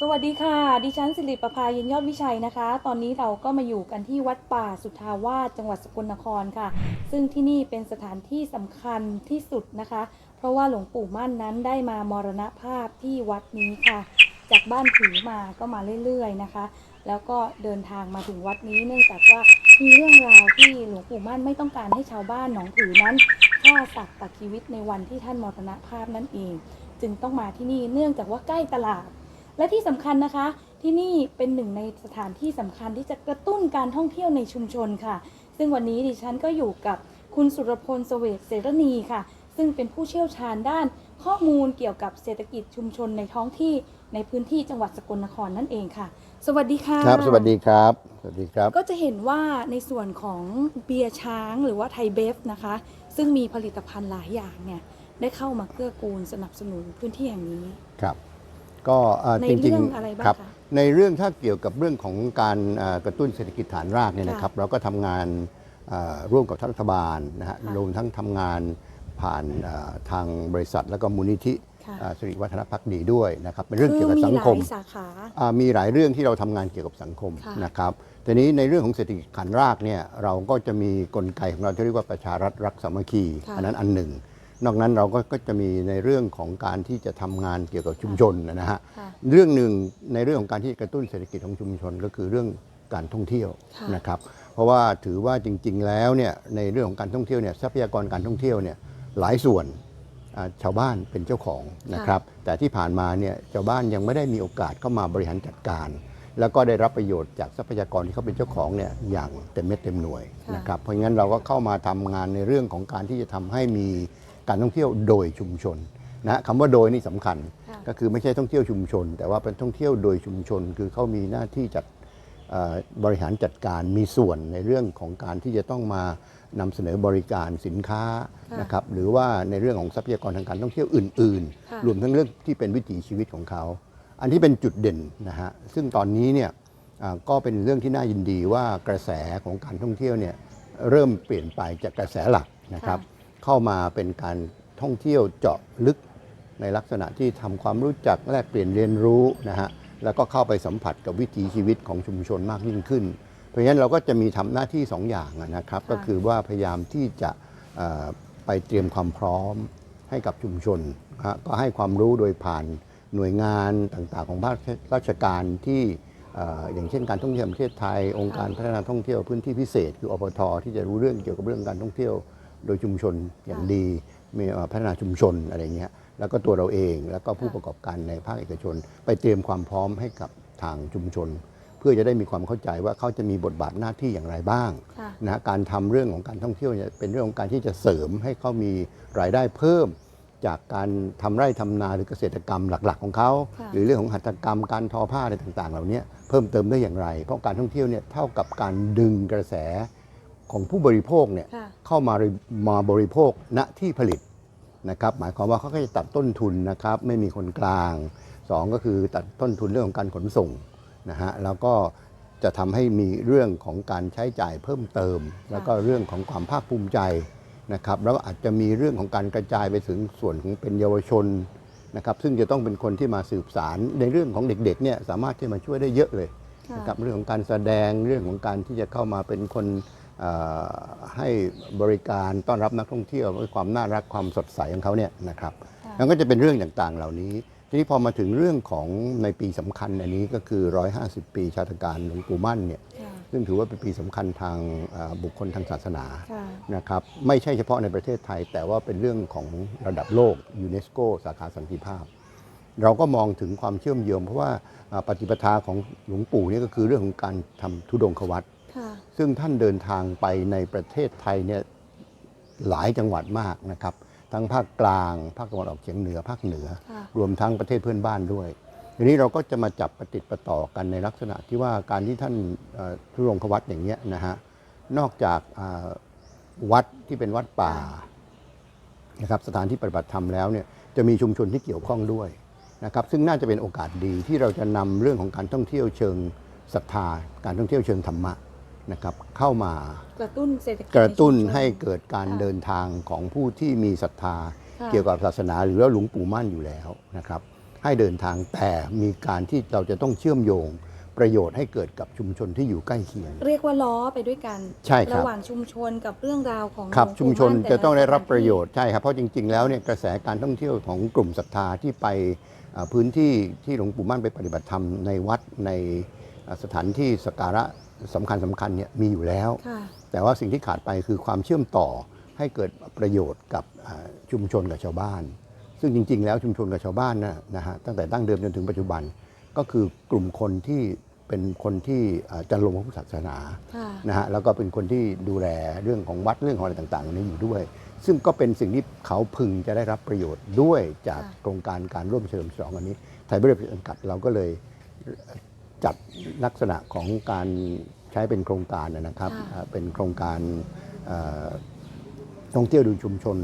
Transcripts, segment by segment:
สวัสดีค่ะ ดิฉันสิริประภายินยอดวิชัยนะคะ ตอนนี้เราก็มาอยู่กันที่วัดป่าสุทธาวาสจังหวัดสกลนครค่ะ ซึ่งที่นี่เป็นสถานที่สำคัญที่สุดนะคะ เพราะว่าหลวงปู่มั่นนั้นได้มามรณภาพที่วัดนี้ค่ะ จากบ้านผือมาก็มาเรื่อยๆนะคะ แล้วก็เดินทางมาถึงวัดนี้ เนื่องจากว่ามีเรื่องราวที่หลวงปู่มั่นไม่ต้องการให้ชาวบ้านหนองผือนั้นฆ่าสัตว์ตัดชีวิตในวันที่ท่านมรณภาพนั่นเอง จึงต้องมาที่นี่เนื่องจากว่าใกล้ตลาด และที่สำคัญนะคะ ที่นี่เป็นหนึ่งในสถานที่สำคัญที่จะกระตุ้นการท่องเที่ยวในชุมชนค่ะ ซึ่งวันนี้ดิฉันก็อยู่กับคุณสุรพลเสวกเสรณีค่ะ ซึ่งเป็นผู้เชี่ยวชาญด้านข้อมูลเกี่ยวกับเศรษฐกิจชุมชนในท้องที่ในพื้นที่จังหวัดสกลนครนั่นเองค่ะ สวัสดีค่ะ ครับ สวัสดีครับ สวัสดีครับ ก็จะเห็นว่าในส่วนของเบียร์ช้างหรือว่าไทยเบฟนะคะ ซึ่งมีผลิตภัณฑ์หลายอย่างเนี่ยได้เข้ามาเกื้อกูลสนับสนุนพื้นที่แห่งนี้ ครับ ก็เอ่อในจริงเรื่องอะไรบ้างครับ คะในเรื่องถ้าเกี่ยวกับเรื่องของการเอ่อกระตุ้นเศรษฐกิจฐานรากเนี่ยนะครับ เราก็ทำงานเอ่อร่วมกับรัฐบาลนะฮะค่ะรวมทั้งทำงานผ่านเอ่อทางบริษัทแล้วก็มูลนิธิค่ะ เอ่อสิริวัฒนพักดีด้วยนะครับเป็นเรื่องเกี่ยวกับสังคมอหลายสาขา อ่ามีหลายเรื่องที่เราทำงานเกี่ยวกับสังคมค่ะ นะครับ ทีนี้ในเรื่องของเศรษฐกิจฐานรากเนี่ยเราก็จะมีกลไกของเราที่เรียกว่าประชารัฐรักสามัคคีค่ะอันนั้นอันหนึ่ง นอกนั้นเราก็ก็จะมีในเรื่องของการที่จะทำงานเกี่ยวกับชุมชนนะฮะค่ะเรื่องหนึ่งในเรื่องของการที่กระตุ้นเศรษฐกิจของชุมชนก็คือเรื่องการท่องเที่ยวค่ะนะครับ เพราะว่าถือว่าจริง ๆ แล้วเนี่ยในเรื่องของการท่องเที่ยวเนี่ยทรัพยากรการท่องเที่ยวเนี่ยหลายส่วนอ่าชาวบ้านเป็นเจ้าของนะครับ แต่ที่ผ่านมาเนี่ยชาวบ้านยังไม่ได้มีโอกาสเข้ามาบริหารจัดการ แล้วก็ได้รับประโยชน์จากทรัพยากรที่เขาเป็นเจ้าของเนี่ยอย่างเต็มเม็ดเต็มหน่วยค่ะนะครับเพราะงั้นเราก็เข้ามาทำงานในเรื่องของการที่จะทำให้มี การท่องเที่ยวโดยชุมชนนะคำว่าโดยนี่สำคัญค่ะก็คือไม่ใช่ท่องเที่ยวชุมชน แต่ว่าเป็นท่องเที่ยวโดยชุมชน คือเขามีหน้าที่จัดเอ่อบริหารจัดการมีส่วนในเรื่องของการที่จะต้องมานำเสนอบริการสินค้าค่ะนะครับหรือว่าในเรื่องของทรัพยากรทางการท่องเที่ยวอื่นค่ะๆรวมทั้งเรื่องที่เป็นวิถีชีวิตของเขา อันที่เป็นจุดเด่นนะฮะซึ่งตอนนี้เนี่ยอ่าก็เป็นเรื่องที่น่ายินดีว่ากระแสของการท่องเที่ยวเนี่ยเริ่มเปลี่ยนไปจากกระแสหลักนะครับ เข้ามาเป็นการท่องเที่ยวเจาะลึกในลักษณะที่ทำความรู้จักแลกเปลี่ยนเรียนรู้นะฮะแล้วก็เข้าไปสัมผัสกับวิถีชีวิตของชุมชนมากยิ่งขึ้น เพราะฉะนั้นเราก็จะมีทำหน้าที่ 2 อย่างอะนะครับค่ะก็คือว่าพยายามที่จะเอ่อไปเตรียมความพร้อมให้กับชุมชนฮะก็ให้ความรู้โดยผ่านหน่วยงานต่างๆ ของภาคราชการที่เอ่ออย่างเช่นการท่องเที่ยวแห่งประเทศไทย องค์การพัฒนาท่องเที่ยวพื้นที่พิเศษ คืออปทที่จะรู้เรื่องเกี่ยวกับเรื่องการท่องเที่ยว โดยชุมชนอย่างดี มีเอ่อพัฒนาชุมชนอะไรเงี้ยแล้วก็ตัวเราเองแล้วก็ผู้ค่ะประกอบการในภาคเอกชน ไปเตรียมความพร้อมให้กับทางชุมชน เพื่อจะได้มีความเข้าใจว่าเขาจะมีบทบาทหน้าที่อย่างไรบ้างค่ะนะฮะการทำเรื่องของการท่องเที่ยวเนี่ยเป็นเรื่องของการที่จะเสริมให้เขามีรายได้เพิ่ม จากการทำไร่ทำนาหรือเกษตรกรรมหลัก ๆ ของเขาค่ะหรือเรื่องของหัตถกรรมการทอผ้าอะไรต่างๆ เหล่านี้เพิ่มเติมได้อย่างไร เพราะการท่องเที่ยวเนี่ยเท่ากับการดึงกระแส ของผู้บริโภคเนี่ยค่ะเข้ามามาบริโภคณที่ผลิตนะครับหมายความว่าเขาก็จะตัดต้นทุนนะครับไม่มีคนกลางสองก็คือตัดต้นทุนเรื่องของการขนส่งนะฮะแล้วก็จะทำให้มีเรื่องของการใช้จ่ายเพิ่มเติม แล้วก็เรื่องของความภาคภูมิใจนะครับแล้วก็อาจจะมีเรื่องของการกระจายไปถึงส่วนของเป็นเยาวชนนะครับซึ่งจะต้องเป็นคนที่มาสืบสารในเรื่องของเด็กๆเนี่ยสามารถที่มาช่วยได้เยอะเลยค่ะนะครับเรื่องของการแสดงเรื่องของการที่จะเข้ามาเป็นคนเอ่อ ให้บริการต้อนรับนักท่องเที่ยวด้วยความน่ารักความสดใสของเขาเนี่ยนะครับค่ะแล้วก็จะเป็นเรื่องต่างๆเหล่านี้ ทีนี้พอมาถึงเรื่องของในปีสำคัญอันนี้ก็คือ 150 ปีชาตการหลวงปู่มั่นเนี่ยค่ะซึ่งถือว่าเป็นปีสำคัญทางเอ่อบุคคลทางศาสนาค่ะนะครับไม่ใช่เฉพาะในประเทศไทย แต่ว่าเป็นเรื่องของระดับโลกยูเนสโกสาขาสันติภาพ เราก็มองถึงความเชื่อมโยงเพราะว่าอ่าปฏิปทาของหลวงปู่เนี่ยก็คือเรื่องของการทำธุดงควัตรค่ะ ซึ่งท่านเดินทางไปในประเทศไทยเนี่ยหลายจังหวัดมากนะครับ ทั้งภาคกลาง ภาคตะวันออกเฉียงเหนือภาคเหนือค่ะรวมทั้งประเทศเพื่อนบ้านด้วยทีนี้เราก็จะมาจับประติดประต่อกันในลักษณะที่ว่าการที่ท่านเอ่อทุรงควัตอย่างเงี้ยนะฮะนอกจากอ่าวัดที่เป็นวัดป่านะครับสถานที่ปฏิบัติธรรมแล้วเนี่ยจะมีชุมชนที่เกี่ยวข้องด้วยนะครับซึ่งน่าจะเป็นโอกาสดีที่เราจะนำเรื่องของการท่องเที่ยวเชิงศรัทธา การท่องเที่ยวเชิงธรรมะ นะครับเข้ามากระตุ้นเศรษฐกิจกระตุ้นใชุมชให้เกิดการค่ะเดินทางของผู้ที่มีศรัทธาค่ะเกี่ยวกับศาสนาหรือว่าหลวงปู่มั่นอยู่แล้วนะครับ ให้เดินทางแต่มีการที่เราจะต้องเชื่อมโยงประโยชน์ให้เกิดกับชุมชนที่อยู่ใกล้เคียง เรียกว่าล้อไปด้วยกันใช่ครับระหว่างชุมชนกับเรื่องราวของครับหลวงปู่ชุมชนมั่แต่จะต้องได้รับลสถานประโยที่ชน์ใช่ครับเพราะจริง ๆ แล้วเนี่ยกระแสการท่องเที่ยวของกลุ่มศรัทธาที่ไปอ่าพื้นที่ที่หลวงปู่มั่นไปปฏิบัติธรรมในวัดในอ่าสถานที่สักการะ สำคัญสำคัญเนี่ยมีอยู่แล้วค่ะแต่ว่าสิ่งที่ขาดไปคือความเชื่อมต่อให้เกิดประโยชน์กับอ่าชุมชนกับชาวบ้าน ซึ่งจริง ๆ แล้วชุมชนกับชาวบ้านนะนะฮะตั้งแต่ดั้งเดิมจนถึงปัจจุบันก็คือกลุ่มคนที่เป็นคนที่อ่าจันลงพระพุทธศาสนาค่ะนะฮะแล้วก็เป็นคนที่ดูแลเรื่องของวัดเรื่องของอะไรต่างๆนี้อยู่ด้วย ซึ่งก็เป็นสิ่งที่เขาพึงจะได้รับประโยชน์ด้วยจากค่ะโครงการการร่วมเฉลิมฉลองวันนี้ไทยบริษัทจำกัดเราก็เลย จัดลักษณะของการใช้เป็นโครงการนะครับอ่าเป็นโครงการเอ่อท่องเที่ยวดูชุมชน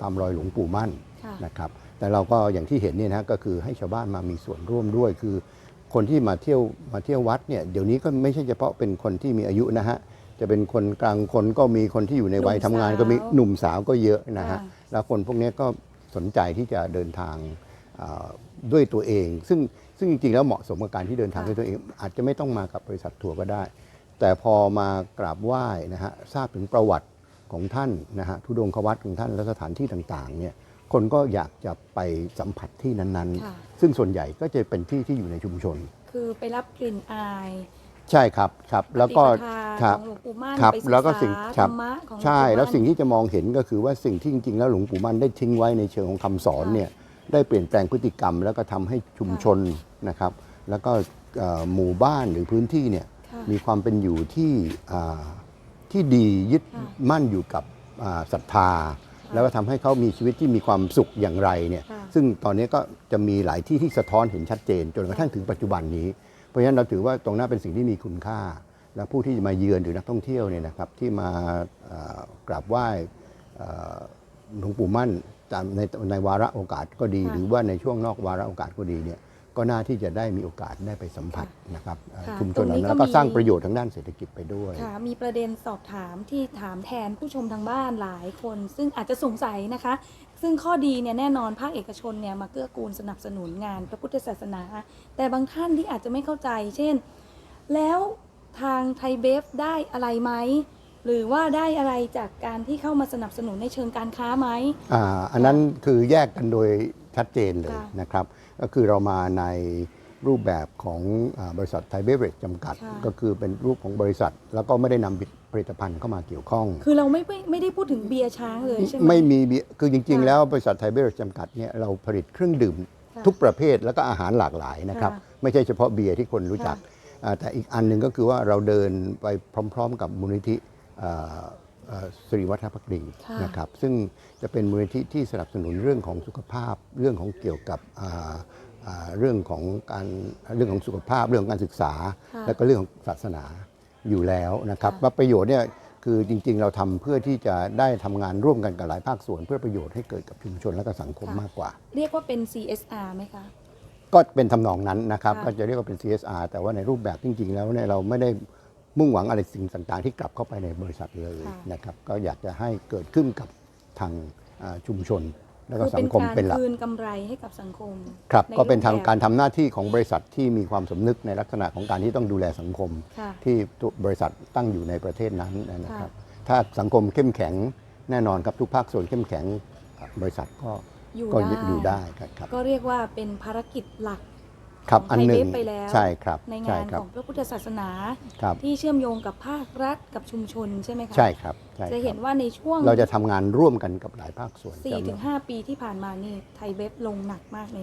ตามรอยหลวงปู่มั่นค่ะนะครับแต่เราก็อย่างที่เห็นเนี่ยนะก็คือให้ชาวบ้านมามีส่วนร่วมด้วย คือ คนที่มาเที่ยวมาเที่ยววัดเนี่ยเดี๋ยวนี้ก็ไม่ใช่เฉพาะเป็นคนที่มีอายุนะฮะจะเป็นคนกลางคนก็มีคนที่อยู่ในวัยหนุ่ทำมงานสาวก็มีหนุ่มสาวก็เยอะนะฮะค่ะแล้วคนพวกนี้ก็สนใจที่จะเดินทางอ่าด้วยตัวเอง ซึ่ง ซึ่งจริงๆแล้วเหมาะสมกับการที่เดินทางด้วยตัวเอง อาจจะไม่ต้องมากับบริษัททัวร์ก็ได้ แต่พอมากราบไหว้นะฮะทราบถึงประวัติของท่านนะฮะทุดงควัตของท่านและสถานที่ต่างๆเนี่ยคนก็อยากจะไปสัมผัสที่นั้นค่ะ ๆ ซึ่งส่วนใหญ่ก็จะเป็นที่ที่อยู่ในชุมชน คือไปรับกลิ่นอายใช่ครับครับแล้วก็ปฏิปทาครับของหลวงปู่มั่นครับไปศึกแล้วก็สิ่งษาครัธบรรมะของหลวงปู่ใช่แล้วมั่นสิ่งที่จะมองเห็นก็คือว่าสิ่งที่จริงๆ แล้วหลวงปู่มั่นได้ทิ้งไว้ในเชิงของคำสอนค่ะเนี่ย ได้เปลี่ยนแปลงพฤติกรรม แล้วก็ทำให้ชุมชนนะครับ แล้วก็เอ่อหมู่บ้านหรือพื้นที่เนี่ยค่ะมีความเป็นอยู่ที่อ่าที่ดียึดค่ะมั่นอยู่กับอ่าศรัทธา แล้วก็ทำให้เขามีชีวิตที่มีความสุขอย่างไรเนี่ยค่ะ ซึ่งตอนนี้ก็จะมีหลายที่ที่สะท้อนเห็นชัดเจน จนกระทั่งถึงปัจจุบันนี้ เพราะฉะนั้นเราถือว่าตรงนั้นเป็นสิ่งที่มีคุณค่า และผู้ที่มาเยือนหรือนักท่องเที่ยวเนี่ยนะครับที่มาเอ่อกราบไหว้เอ่อหลวงปู่มั่น ตามในในวาระโอกาสก็ดีค่ะหรือว่าในช่วงนอกวาระโอกาสก็ดีเนี่ยก็น่าที่จะได้มีโอกาสได้ไปสัมผัสนะครับเอ่อค่ะชุมชนเหล่าตรงนี้นั้นก็แล้วก็มีสร้างประโยชน์ทางด้านเศรษฐกิจไปด้วยค่ะมีประเด็นสอบถามที่ถามแทนผู้ชมทางบ้านหลายคน ซึ่งอาจจะสงสัยนะคะ ซึ่งข้อดีเนี่ยแน่นอนภาคเอกชนเนี่ยมาเกื้อกูลสนับสนุนงานพระพุทธศาสนา แต่บางท่านที่อาจจะไม่เข้าใจ เช่น แล้วทางไทยเบฟได้อะไรไหม หรือว่าได้อะไรจากการที่เข้ามาสนับสนุนในเชิงการค้าไหม อ่าอันนั้นคือแยกกันโดยชัดเจนเลยค่ะ นะครับ ก็คือเรามาในรูปแบบของอาบริษัทไทยเบเวอเรจจำกัดค่ะก็คือเป็นรูปของบริษัท แล้วก็ไม่ได้นำผลิตภัณฑ์เข้ามาเกี่ยวข้อง คือเราไม่ไม่ไม่ได้พูดถึงเบียร์ช้างเลยใช่ไหม ไม่มีเบียร์คือจริง ๆ ค่ะแล้วบริษัทไทยเบเวอเรจจำกัดเนี่ยเราผลิตเครื่องดื่มค่ะทุกประเภทแล้วก็อาหารหลากหลายนะครับ ค่ะไม่ใช่เฉพาะเบียร์ที่คนรู้จักค่ะ อ่าแต่อีกอันหนึ่งก็คือว่าเราเดินไปพร้อม ๆ กับมูลนิธิอ่าอ่า สิริวัฒนพักดีค่ะนะครับซึ่งจะเป็นมูลนิธิที่สนับสนุนเรื่องของสุขภาพเรื่องของเกี่ยวกับอ่าอ่าเรื่องของการเรื่องของสุขภาพเรื่องของการศึกษาค่ะแล้วก็เรื่องของศาสนาอยู่แล้วนะครับค่ะว่าประโยชน์เนี่ยคือจริงๆ เราทำเพื่อที่จะได้ทำงานร่วมกันกับหลายภาคส่วน เพื่อประโยชน์ให้เกิดกับชุมชนและก็สังคมมากกว่า เรียกว่าเป็น CSR ไหมคะก็เป็นทำนองนั้นนะครับค่ะก็จะเรียกว่าเป็น CSR แต่ว่าในรูปแบบจริงๆ แล้วเนี่ยเราไม่ได้ มุ่งหวังอะไรสิ่งต่างๆ ที่กลับเข้าไปในบริษัทเลยค่ะนะครับ ก็อยากจะให้เกิดขึ้นกับทางอ่าชุมชน แล้วก็คือสัเป็งนคมการเป็นหลักคืนกำไรให้กับสังคม ครับในก็เป็นทางรูปแบบการทำหน้าที่ของบริษัทที่มีความสำนึกในลักษณะของการที่ต้องดูแลสังคมค่ะที่ตัวบริษัทตั้งอยู่ในประเทศนั้นนะครับค่ะถ้าสังคมเข้มแข็งแน่นอนครับทุกภาคส่วนเข้มแข็งบริษัทก็อยู่ก็ได้อยู่ได้ครับก็เรียกว่าเป็นภารกิจหลัก ครับของอันหนึ่งไทยเวฟไปแล้วใช่ครับในใช่งานครัขบองพระพุทธศาสนาครับที่เชื่อมโยงกับภาครัฐกับชุมชนใช่ไหมคะใช่ครับใช่ครับจะเห็นว่าในช่วงเราจะทำงานร่วมกันกับหลายภาคส่วน4ถึง5ปีที่ผ่านมานี่ไทยเว็บลงหนักมากใน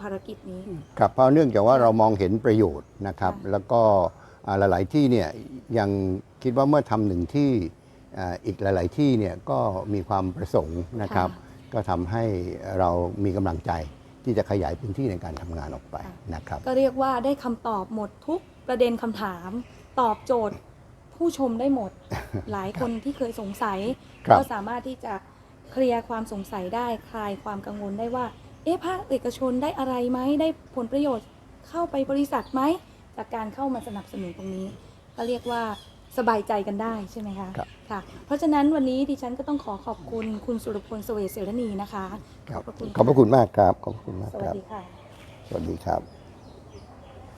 ภารกิจนี้ครับเพราะเนื่องจากว่าเรามองเห็นประโยชน์นะครับค่ะแล้วก็อ่าหลาย ๆ ที่เนี่ยยังคิดว่าเมื่อทำหนึ่งที่อ่าอีกหลาย ๆ ที่เนี่ยก็มีความประสงค์นะครับ ก็ทำให้เรามีกำลังใจ ที่จะขยายพื้นที่ในการทำงานออกไปนะครับ ก็เรียกว่าได้คำตอบหมดทุกประเด็นคำถาม ตอบโจทย์ ผู้ชมได้หมด หลายคนที่เคยสงสัย ครับ ก็สามารถที่จะเคลียร์ความสงสัยได้คลายความกังวลได้ว่า เอ๊ะภาคเอกชนได้อะไรไหมได้ผลประโยชน์เข้าไปบริษัทไหมจากการเข้ามาสนับสนุนตรงนี้ ก็เรียกว่าสบายใจกันได้ใช่ไหมคะ ครับ ค่ะ เพราะฉะนั้นวันนี้ดิฉันก็ต้องขอขอบคุณคุณสุรพลเสวตเสรณีนะคะ ครับขอบพระคุณขอบพระคุณมากครับ ขอบพระคุณมากสควัสรับ ดีค่ะ สวัสดีครับ